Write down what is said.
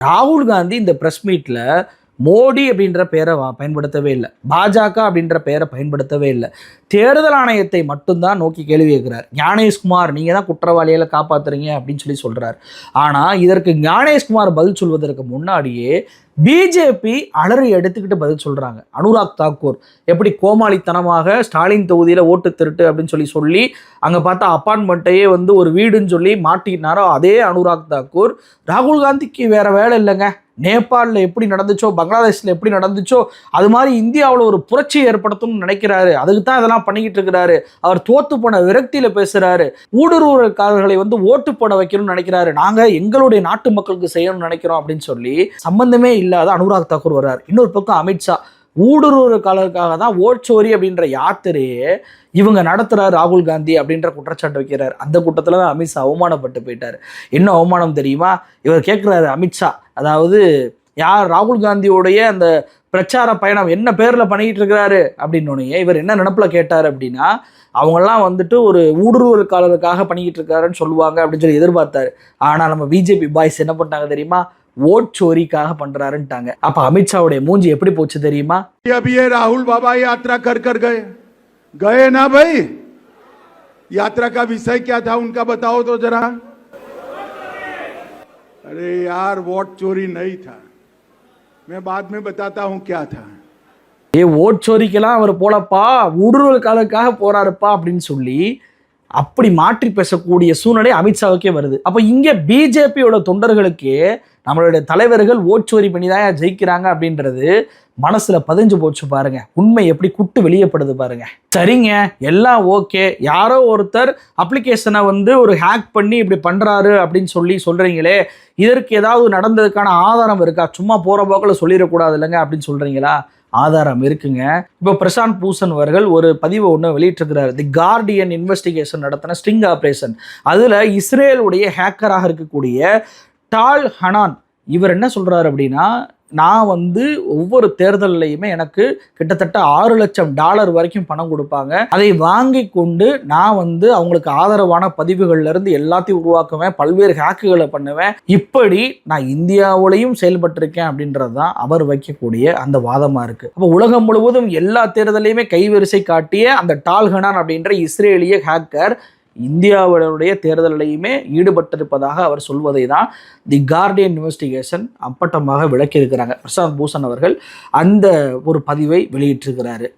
ராகுல் காந்தி இந்த ப்ரெஸ் மீட்டில் மோடி அப்படின்ற பெயரை பயன்படுத்தவே இல்லை. பாஜக அப்படின்ற பெயரை பயன்படுத்தவே இல்லை. தேர்தல் ஆணையத்தை மட்டும்தான் நோக்கி கேள்வி கேட்கிறார். ஞானேஷ்குமார் நீங்கள் தான் குற்றவாளிகளை காப்பாத்துறீங்க அப்படின்னு சொல்லி சொல்கிறார் ஆனால் இதற்கு ஞானேஷ்குமார் பதில் சொல்வதற்கு முன்னாடியே பிஜேபி அலறி எடுத்துக்கிட்டு பதில் சொல்கிறாங்க அனுராக் தாக்கூர். எப்படி கோமாளித்தனமாக ஸ்டாலின் தொகுதியில் ஓட்டு திருட்டு அப்படின்னு சொல்லி சொல்லி அங்கே பார்த்தா அப்பார்ட்மெண்ட்டையே வந்து ஒரு வீடுன்னு சொல்லி மாட்டினாரோ அதே அனுராக் தாக்கூர். ராகுல் காந்திக்கு வேறு வேலை இல்லைங்க. நேபாளில் எப்படி நடந்துச்சோ பங்களாதேஷில் எப்படி நடந்துச்சோ அது மாதிரி இந்தியாவில் ஒரு புரட்சி ஏற்படுத்தணும்னு நினைக்கிறாரு. அதுக்கு தான் இதெல்லாம் பண்ணிக்கிட்டு இருக்கிறாரு. அவர் தோத்து போன விரக்தியில் பேசுகிறாரு ஊடுருவல்காரர்களை வந்து ஓட்டு போட வைக்கணும்னு நினைக்கிறாரு. நாங்கள் எங்களுடைய நாட்டு மக்களுக்கு செய்யணும்னு நினைக்கிறோம் அப்படின்னு சொல்லி சம்பந்தமே இல்லாத அனுராக் தாக்கூர் வர்றார். இன்னொரு பக்கம் அமித்ஷா ஊடுருவல்காரருக்காக தான் ஓட்சோரி அப்படின்ற யாத்திரையே இவங்க நடத்துகிறார் ராகுல் காந்தி அப்படின்ற குற்றச்சாட்டு வைக்கிறார். அந்த கூட்டத்தில் தான் அமித்ஷா அவமானப்பட்டு போயிட்டார். என்ன அவமானம் தெரியுமா? இவர் கேட்குறாரு அமித்ஷா. அதாவது யார்? ராகுல் காந்தியோடைய அந்த பிரச்சார பயணம் என்ன பேரில் பண்ணிக்கிட்டு இருக்கிறாரு? அப்படின்னு இவர் என்ன நினப்பில் கேட்டார் அப்படின்னா அவங்கெல்லாம் வந்துட்டு ஒரு ஊடுருவலுக்காளருக்காக பண்ணிக்கிட்டு இருக்காருன்னு சொல்லுவாங்க அப்படின்னு சொல்லி எதிர்பார்த்தாரு. ஆனால் நம்ம பிஜேபி பாய்ஸ் என்ன பண்ணாங்க தெரியுமா? ஓட் சோரிக்காக பண்றாருன்ட்டாங்க அப்ப அமித்ஷாவுடைய மூஞ்சி எப்படி போச்சு தெரியுமா अभी ये राहुल बाबा यात्रा कर कर गए गए ना भाई यात्रा का विषय क्या था उनका बताओ तो जरा अरे यार वोट चोरी नहीं था मैं बाद में बताता हूं क्या था ஏ ஓட் சோரிக்கெல்லாம் அவர் போலப்பா ஊடுருவல்காரருக்காக போறாருப்பா அப்படின்னு சொல்லி அப்படி மாற்றி பேசக்கூடிய சூழ்நிலை அமித்ஷாவுக்கே வருது. அப்போ இங்கே பிஜேபியோட தொண்டர்களுக்கு நம்மளுடைய தலைவர்கள் ஓச்சுவரி பண்ணி தான் ஜெயிக்கிறாங்க அப்படின்றது மனசுல பதிஞ்சு போச்சு பாருங்க. உண்மை எப்படி குட்டு வெளியப்படுது பாருங்க. சரிங்க எல்லாம் ஓகே. யாரோ ஒருத்தர் அப்ளிகேஷனை வந்து ஒரு ஹேக் பண்ணி இப்படி பண்றாரு அப்படின்னு சொல்லி சொல்றீங்களே இதற்கு ஏதாவது நடந்ததுக்கான ஆதாரம் இருக்கா? சும்மா போற போக்கில் சொல்லிடக்கூடாது இல்லைங்க அப்படின்னு சொல்றீங்களா? ஆதாரம் இருக்குங்க. இப்போ பிரசாந்த் பூஷன் அவர்கள் ஒரு பதிவை ஒன்று வெளியிட்டிருக்கிறார். தி கார்டியன் இன்வெஸ்டிகேஷன் நடத்தின ஸ்ட்ரிங் ஆப்ரேஷன் அதில் இஸ்ரேலுடைய ஹேக்கராக இருக்கக்கூடிய டால் ஹனான் இவர் என்ன சொல்கிறார் அப்படின்னா நான் வந்து ஒவ்வொரு தேர்தல்லையுமே எனக்கு கிட்டத்தட்ட ஆறு லட்சம் டாலர் வரைக்கும் பணம் கொடுப்பாங்க. அதை வாங்கி கொண்டு நான் வந்து அவங்களுக்கு ஆதரவான பதிவுகள்லேருந்து எல்லாத்தையும் உருவாக்குவேன். பல்வேறு ஹேக்குகளை பண்ணுவேன். இப்படி நான் இந்தியாவிலையும் செயல்பட்டிருக்கேன் அப்படின்றது தான் அவர் வைக்கக்கூடிய அந்த வாதமாக இருக்குது அப்போ உலகம் முழுவதும் எல்லா தேர்தலையுமே கைவரிசை காட்டிய அந்த டால்ஹனான் அப்படின்ற இஸ்ரேலிய ஹேக்கர் இந்தியாவுடைய தேர்தலையுமே ஈடுபட்டிருப்பதாக அவர் சொல்வதை தான் தி கார்டியன் இன்வெஸ்டிகேஷன் அப்பட்டமாக விளக்கியிருக்கிறாங்க. பிரசாந்த் பூஷன் அவர்கள் அந்த ஒரு பதிவை வெளியிட்டிருக்கிறாரு.